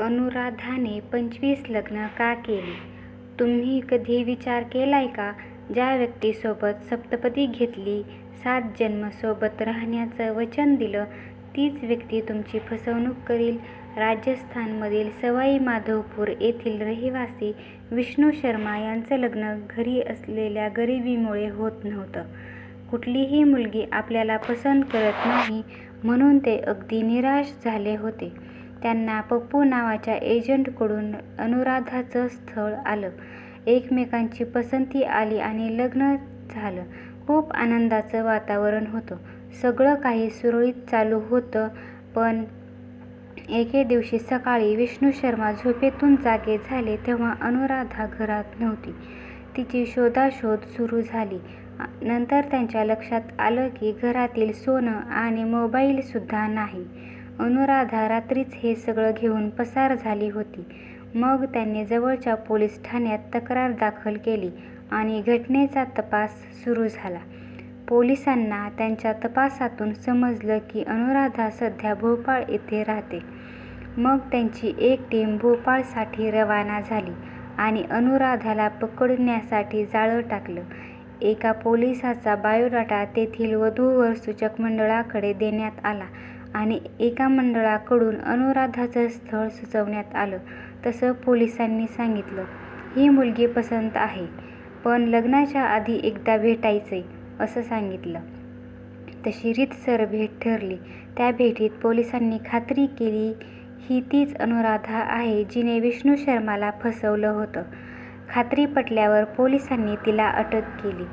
अनुराधाने पंचवीस लग्न का केली? तुम्ही कधी विचार केलाय का? ज्या व्यक्तीसोबत सप्तपदी घेतली, सात जन्म सोबत राहण्याचं वचन दिलं, तीच व्यक्ती तुमची फसवणूक करील? राजस्थानमधील सवाई माधवपूर येथील रहिवासी विष्णू शर्मा यांचं लग्न घरी असलेल्या गरिबीमुळे होत नव्हतं. कुठलीही मुलगी आपल्याला पसंत करत नाही म्हणून ते अगदी निराश झाले होते. त्यांना पप्पू नावाच्या एजंटकडून अनुराधाचं स्थळ आलं. एकमेकांची पसंती आली आणि लग्न झालं. खूप आनंदाचं वातावरण होतं. सगळं काही सुरळीत चालू होतं. पण एके दिवशी सकाळी विष्णू शर्मा झोपेतून जागे झाले तेव्हा अनुराधा घरात नव्हती. तिची शोधाशोध सुरू झाली. नंतर त्यांच्या लक्षात आलं की घरातील सोनं आणि मोबाईलसुद्धा नाही. अनुराधा रात्रीच हे सगळं घेऊन पसार झाली होती. मग त्यांनी जवळच्या पोलीस ठाण्यात तक्रार दाखल केली आणि घटनेचा तपास सुरू झाला. पोलिसांना त्यांच्या तपासातून समजलं की अनुराधा सध्या भोपाळ येथे राहते. मग त्यांची एक टीम भोपाळसाठी रवाना झाली आणि अनुराधाला पकडण्यासाठी जाळं टाकलं. एका पोलिसाचा बायोडाटा तेथील वधू-वर सूचक मंडळाकडे देण्यात आला आणि एका मंडळाकडून अनुराधाचं स्थळ सुचवण्यात आलं. तसं पोलिसांनी सांगितलं, ही मुलगी पसंत आहे, पण लग्नाच्या आधी एकदा भेटायचंय, असं सांगितलं. तशी रीतसर भेट ठरली. त्या भेटीत पोलिसांनी खात्री केली ही तीच अनुराधा आहे जिने विष्णू शर्माला फसवलं होतं. खात्री पटल्यावर पोलिसांनी तिला अटक केली.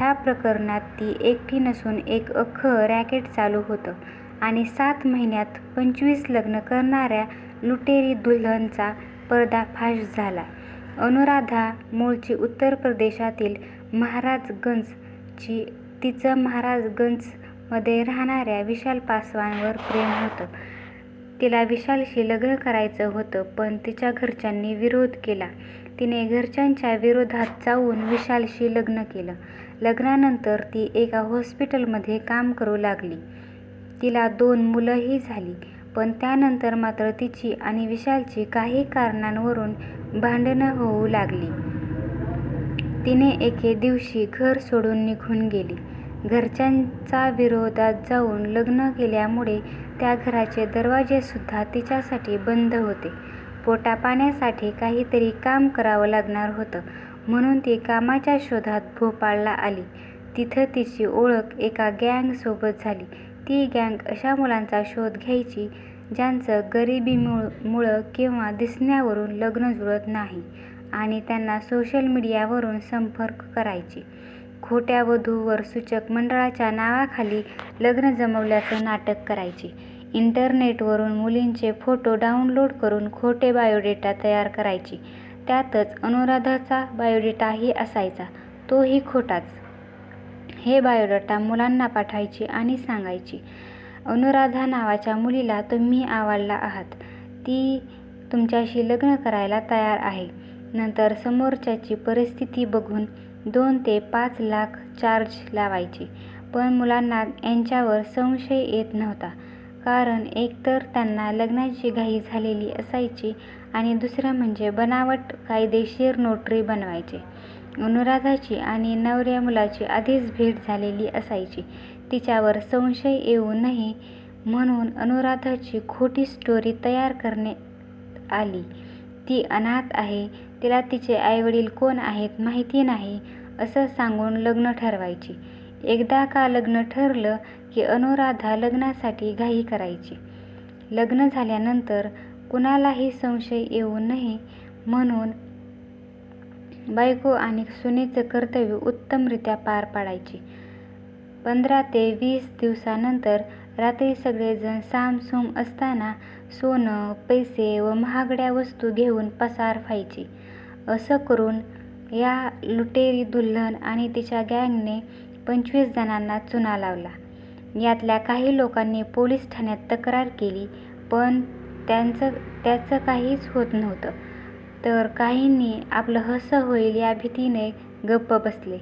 ह्या प्रकरणात ती एकटी नसून एक अख्खं रॅकेट चालू होतं आणि सात महिन्यात पंचवीस लग्न करणाऱ्या लुटेरी दुल्हनचा पर्दाफाश झाला. अनुराधा मूळची उत्तर प्रदेशातील महाराजगंज ची. तिचं महाराजगंजमध्ये राहणाऱ्या विशाल पासवानवर प्रेम होतं. तिला विशालशी लग्न करायचं होतं पण तिच्या घरच्यांनी विरोध केला. तिने घरच्यांच्या विरोधात जाऊन विशालशी लग्न केलं. लग्नानंतर ती एका हॉस्पिटलमध्ये काम करू लागली. तिला दोन मुलंही झाली. पण त्यानंतर मात्र तिची आणि विशालची काही कारणांवरून भांडणं होऊ लागली. तिने एके दिवशी घर सोडून निघून गेली. घरच्यांचा विरोधात जाऊन लग्न केल्यामुळे त्या घराचे दरवाजेसुद्धा तिच्यासाठी बंद होते. पोटापाण्यासाठी काहीतरी काम करावं लागणार होतं म्हणून ती कामाच्या शोधात भोपाळला आली. तिथं तिची ओळख एका गँगसोबत झाली. ती गँग अशा मुलांचा शोध घ्यायची ज्यांचं गरिबीमुळं किंवा दिसण्यावरून लग्न जुळत नाही आणि त्यांना सोशल मीडियावरून संपर्क करायची. खोट्या वधूवर सूचक मंडळाच्या नावाखाली लग्न जमवल्याचं नाटक करायची. इंटरनेटवरून मुलींचे फोटो डाऊनलोड करून खोटे बायोडेटा तयार करायची. त्यातच अनुराधाचा बायोडेटाही असायचा, तोही खोटाच. हे बायोडेटा मुलांना पाठवायची आणि सांगायची, अनुराधा नावाच्या मुलीला तुम्ही आवडला आहात. ती तुमच्याशी लग्न करायला तयार आहे. नंतर समोरच्याची परिस्थिती बघून दोन ते पाच लाख चार्ज लावायचे पण मुलांना यांच्यावर संशय येत नव्हता. कारण एकतर त्यांना लग्नाची घाई झालेली असायची आणि दुसरं म्हणजे बनावट कायदेशीर नोटरी बनवायचे. अनुराधाची आणि नवऱ्या मुलाची आधीच भेट झालेली असायची. तिच्यावर संशय येऊ नये म्हणून अनुराधाची खोटी स्टोरी तयार करण्यात आली. ती अनाथ आहे, तिला तिचे आईवडील कोण आहेत माहिती नाही, असं सांगून लग्न ठरवायची. एकदा का लग्न ठरलं की अनुराधा लग्नासाठी घाई करायची. लग्न झाल्यानंतर कुणालाही संशय येऊ नये म्हणून बायको आणि सुनेचं कर्तव्य उत्तमरित्या पार पाडायची. पंधरा ते वीस दिवसानंतर रात्री सगळेजण सामसूम असताना सोनं, पैसे व महागड्या वस्तू घेऊन पसार व्हायची. असं करून या लुटेरी दुल्हन आणि तिच्या गँगने पंचवीस जणांना चुना लावला. यातल्या काही लोकांनी पोलीस ठाण्यात तक्रार केली पण त्याचं काहीच होत नव्हतं. तर काहींनी आपलं हसं होईल या भीतीने गप्प बसले.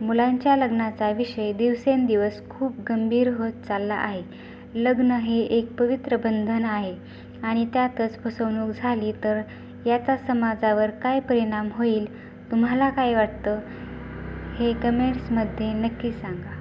मुलांच्या लग्नाचा विषय दिवसेंदिवस खूप गंभीर होत चालला आहे. लग्न हे एक पवित्र बंधन आहे आणि त्यातच फसवणूक झाली तर याचा समाजावर काय परिणाम होईल? तुम्हाला काय वाटतं? हे कमेंट्समध्ये नक्की सांगा.